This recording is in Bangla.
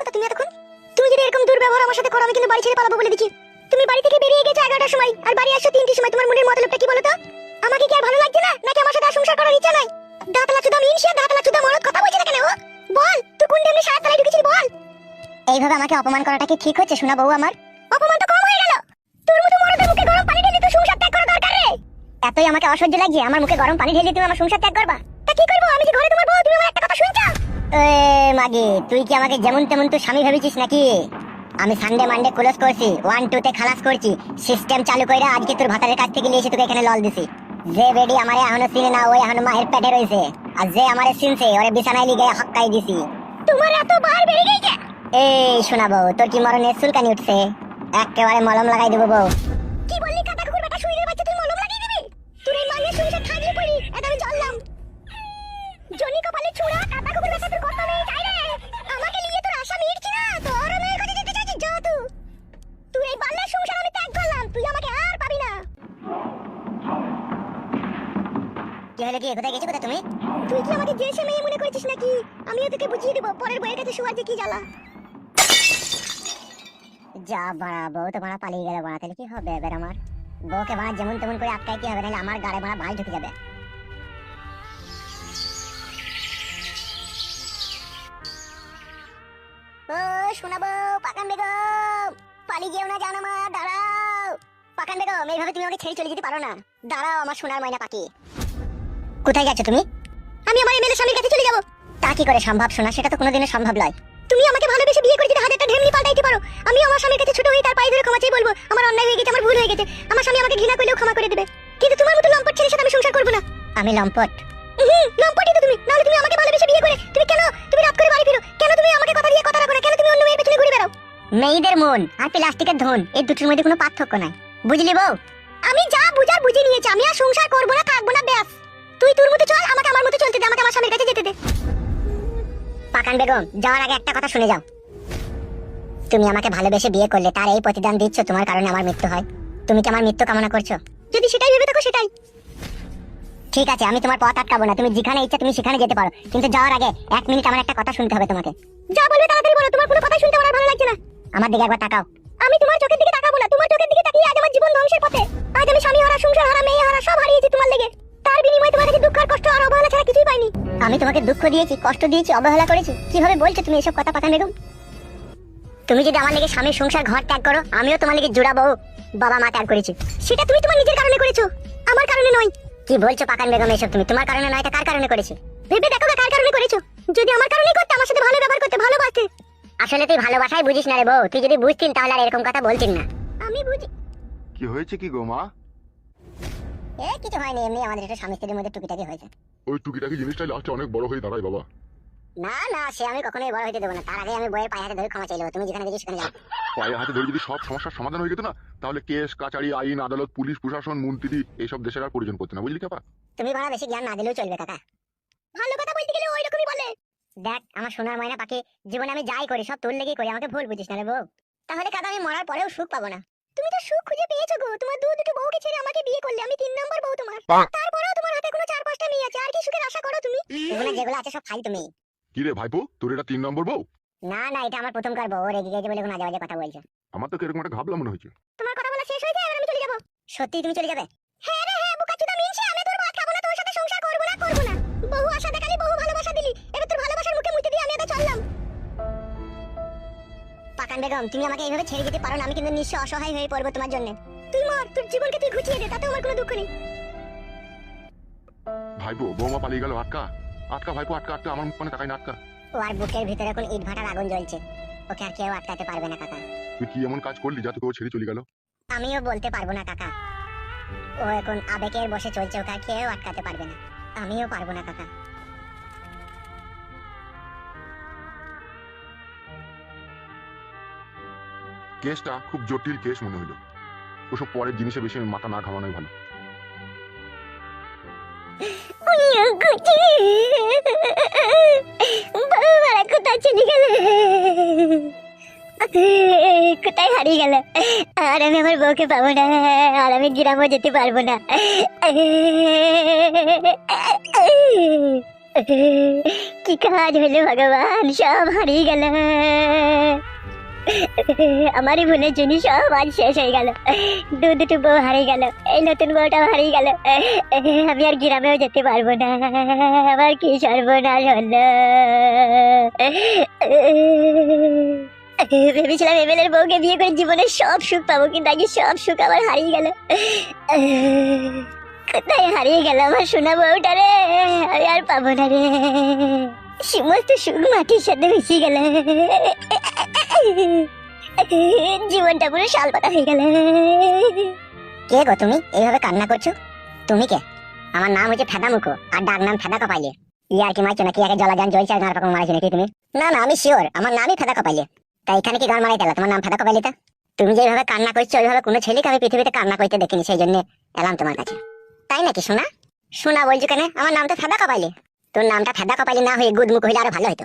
কথা তুমি এতক্ষণ? তুমি যদি এরকম দুর্ব্যবহার আমার সাথে করো, আমি কিন্তু বাড়ি ছেড়ে পালাবো বলে দিচ্ছি তুমি বাড়ি থেকে বেরিয়ে গেছো এগারোটার সময়, আর বাড়ি আসছো তিনটির সময়। তোমার মনের মতলবটা কি আমাকে কি আর ভালো লাগছে না? নাকি আমার সাথে সংসার করার ইচ্ছা নাই? দাঁতলা চুদা মরদ, কথা বলছে না কেন বল, তুই কোন বল। এইভাবে আমাকে অপমান করাটা কি ঠিক হচ্ছে, শোনা বউ আমার? অপমান তো কম হয়ে গেল। তোর মতো মরদের মুখে গরম পানি ঢেলে তো সংসার ত্যাগ করা দরকার রে। এতই আমাকে অসহ্য লাগছে, আমার মুখে গরম পানি ঢেলে তুমি আমার সংসার ত্যাগ করবা? তা কি করব? আমি যে ঘরে তোমার বউ, তুমি আমার একটা কথা শুনছো? মাগি তুই কি আমাকে যেমন তেমন তুই স্বামী ভেবেছিস নাকি? আমি সানডে মানডে ক্লোজ করছি ওয়ান টু তে খালাস করছি সিস্টেম চালু কইরা আজকে তোর ভাতারের কাছ থেকে নিয়ে এসে তোকে এখানে লল দিছি। যে বেডি আমারে এখনও চিনে না ওই এখনও মায়ের পেটে রয়েছে আর যে আমারে চিনছে ওরে বিছানায় লিগে হক্কাই দিছি। তোমার এত বার বেড়ে গেছে? এই শোনাবো তোর কি মরণের চুলকানি উঠছে? একেবারে মলম লাগাই দেবো বউ। কি বললি কোথায় গেছো কোথায় তুমি? তুই কি আমাকে মেয়ে মনে করছিস নাকি? তোকে বুঝিয়ে দেবো, পরের বইয়ের কাছে শোয়ার জ্বালা। যা বাড়া বউ, তো বাড়া পালিয়ে গেল বাড়া, তাহলে কি হবে এবার আমার? বউকে বাড়া যেমন তেমন করে আটকাই কি হবে, নাহলে আমার গাড়ে বাড়া ঢুকে যাবে। ও শোনাবো পাকান বেগম। পালিয়ে যেও না জানো মা, দাঁড়াও। পাকান বেগম, এইভাবে তুমি আমাকে ছেড়ে চলে যেতে পারো না। দাঁড়াও আমার সোনার ময়না পাখি। কোথায় যাচ্ছ তুমি? আমি আমার এমএলএ স্বামীর কাছে চলে যাব। তা কি করে সম্ভব শোনা সেটা তো কোনোদিনও সম্ভব নয়। তুমি আমাকে ভালোবেসে বিয়ে করে যদি একটা ঢেমনি পাল্টাইতে পারো। আমি আমার স্বামীর কাছে ছোট হয়ে তার পায়ে ধরে ক্ষমা চাই বলব, আমার অন্যায় হয়ে গেছে, আমার ভুল হয়ে গেছে। আমার স্বামী আমাকে ঘৃণা করলেও ক্ষমা করে দেবে। কিন্তু তোমার মতো লম্পট ছেলের সাথে আমি সংসার করব না। আমি লম্পট। হুম লম্পটই তো তুমি। নাহলে তুমি আমাকে ভালোবেসে বিয়ে করে, তুমি কেন? তুমি রাত করে বাড়ি ফিরো। কেন তুমি আমাকে কথা দিয়ে কথা রাখো না? কেন তুমি অন্য মেয়ের পেছনে ঘুরে বেড়াও? মেয়েদের মন আর প্লাস্টিকের ধন এই দুটোর মধ্যে কোনো পার্থক্য নাই। বুঝলি বউ? আমি যা বুঝার বুঝে নিয়েছি। আমি আর সংসার করব না, থাকব না, ব্যাস। তুই তোর মতো চল, আমাকে আমার মতো চলতে দে, আমাকে আমার স্বামীর কাছে যেতে দে। পাকান বেগম, যাওয়ার আগে একটা কথা শুনে যাও। তুমি আমাকে ভালোবেসে বিয়ে করলে, তার এই প্রতিদান দিচ্ছ, তোমার কারণে আমার মৃত্যু হয়। তুমি কি আমার মৃত্যু কামনা করছ? যদি সেটাই ভেবে থাকো, সেটাই। ঠিক আছে, আমি তোমার পথ আটকাবো না। তুমি যেখানে ইচ্ছা, তুমি সেখানে যেতে পারো। কিন্তু যাওয়ার আগে এক মিনিট আমার একটা কথা শুনতে হবে তোমাকে। যা বলবে তাড়াতাড়ি বলো, তোমার কোনো কথা শুনতে আমার ভালো লাগছে না। আমার দিকে একবার তাকাও। আমি তোমার চোখের দিকে তাকাবো না, তোমার চোখের দিকে তাকিয়ে আজ আমার জীবন ধ্বংসের পথে। আজ আমি স্বামী হারা সংসার হারা মেয়ে হারা সব হারিয়েছি তোমার লেগে তার বিনিময়ে তোমার কাছে দুঃখ আর কষ্ট আর অবহেলা ছাড়া কিছুই পাইনি আমি তোমাকে দুঃখ দিয়েছি কষ্ট দিয়েছি অবহেলা করেছি কীভাবে বলছো তুমি এসব কথা পাতা বেগম? তুমি যদি আমার লেগে স্বামীর সংসার ঘর ত্যাগ করো আমিও তোমার লেগে জোড়াবো বাবা মা ত্যাগ করেছি। সেটা তুমি তোমার নিজের কারণে করেছ আমার কারণে নয়। কি বলছো পাকান বেগম এসব তুমি? তোমার কারণে নয় কার কারণে করেছ? ভেবে দেখো কার কারণে করেছ? যদি আমার কারণে করতে আমার সাথে ভালো ব্যবহার করতে ভালোবাসতে। আসলে তুই ভালোবাসাই বুঝিস না রে বউ তুই যদি বুঝতিন তাহলে আর এরকম কথা বলতিন না। আমি বুঝি কি হয়েছে কি গো মা? এ কিছু হয়নি এমনি আমাদের একটু স্বামী স্ত্রীর মধ্যে টুকিটাকি হয়েছে। ওই টুকিটাকি জিনিসটা লাস্টে অনেক বড় হয়ে দাঁড়ায় বাবা। না না সে আমি কখনোই বড় হইতে দেবো না। তার আগে আমি বইয়ের পায়ে হাতে ধরে ক্ষমা চাইলেও তুমি যেখানে দেখি সেখানে যাও। পায়ে হাতে ধরে যদি সব সমস্যার সমাধান হয়ে যেত না তাহলে কেস কাচারি আইন আদালত পুলিশ প্রশাসন মন্ত্রী এইসব দেশের আর প্রয়োজন পড়তো না বুঝলি কাপা তুমি বড় বেশি জ্ঞান না দিলেও চলবে কাকা। ভালো কথা বলতে গেলে ওই রকমই বলে। দেখ আমার সোনার ময়না পাখি জীবনে আমি যাই করি সব তোর লেগেই করি আমাকে ভুল বুঝিস না রে বউ। তাহলে কাকা আমি মরার পরেও সুখ পাবো না। তুমি তো সুখ খুঁজে পেয়েছ গো। তোমার দু দুটো বউকে ছেড়ে আমাকে বিয়ে করলে আমি তিন নম্বর বউ তোমার। তারপরেও পাঁচটা মেয়ে আছে আর কি সুখের আশা করো তুমি? জীবনে যেগুলো আছে সব খাই তুমি কি রে ভাইপো তোর এটা তিন নম্বর বউ? না না এটা আমার প্রথম কার বউ ও রেগে গেছে বলে কোনো আজে বাজে কথা বলছে। আমার তো কীরকম একটা ঘাবলা মনে হয়েছে। তোমার কথা বলা শেষ হয়েছে এবার আমি চলে যাব। সত্যি তুমি চলে যাবে? হ্যাঁ রে হ্যাঁ বুকাচুদা মিনছে আমি তোর ভাত খাব না তোর সাথে সংসার করব না করব না। বহু আশা দেখালি বহু ভালোবাসা দিলি এবার তোর ভালোবাসার মুখে মুতে দিয়ে আমি এটা চললাম। পাকান বেগম তুমি আমাকে এইভাবে ছেড়ে যেতে পারো না আমি কিন্তু নিশ্চয় অসহায় হয়ে পড়ব তোমার জন্য। তুই মর তোর জীবনকে তুই ঘুচিয়ে দে তাতে আমার কোনো দুঃখ নেই। ভাইপো বৌমা পালিয়ে গেল আটকা। আটকা ভাইপো আটকা আটকা আমার মুখ মানে তাকাই না আটকা। ও আর বুকের ভিতরে এখন ইট ভাটার আগুন জ্বলছে। ওকে আর কেউ আটকাতে পারবে না কাকা। তুই কি এমন কাজ করলি যাতে ও ছেড়ে চলে গেল? আমিও বলতে পারব না কাকা। ও এখন আবেগের বসে চলছে ওকে আর কেউ আটকাতে পারবে না। আমিও পারব না কাকা। কেসটা খুব জটিল কেস মনে হলো। ওসব পরের জিনিসে বেশি মাথা না ঘামানোই ভালো। বাবা কোথায় চলে গেল কোথায় হারিয়ে গেল আর আমি আমার বউকে পাবো না আর আমি গ্রামও যেতে পারব না কি কাজ হলো ভগবান? সব হারিয়ে গেল। আমারই ভুলের জন্য সব আজ শেষ হয়ে গেল। দু দুটো বউ হারিয়ে গেল, এই নতুন বউটাও হারিয়ে গেল। আমি আর গ্রামেও যেতে পারব না, আমার কি সর্বনাশ হলো? ভেবেছিলাম এমএলএর বউকে বিয়ে করে জীবনের সব সুখ পাবো, কিন্তু আগে সব সুখ আমার হারিয়ে গেল। কোথায় হারিয়ে গেল আমার সোনা বউটা রে? আমি আর পাবো না রে। সমস্ত সুখ মাটির সাথে মিশিয়ে গেল। জীবনটা পুরো শাল পাতা হয়ে গেল। কে গো তুমি? এইভাবে কান্না করছ? তুমি কে? আমার নাম হচ্ছে ফেদা মুখো আর ডাক নাম ফেদা কপাইলে। ইয়ার কি মারছো নাকি? একে জ্বলছে আর নানা রকম নাকি তুমি? না না, আমি শিওর আমার নামই ফেদা এখানে কি গান মারাই তোমার নাম ফেদা তা? তুমি যেভাবে কান্না করছ ওইভাবে কোনো ছেলেকে আমি পৃথিবীতে কান্না করতে দেখিনি, সেই জন্য এলাম তোমার কাছে। তাই নাকি শোনা শোনা বলছো কেন? আমার নামটা ফেদা কপাইলে। তোর নামটা ফেদা কপাইলে না হয়ে গুদমুখ হইলে আরও ভালো হতো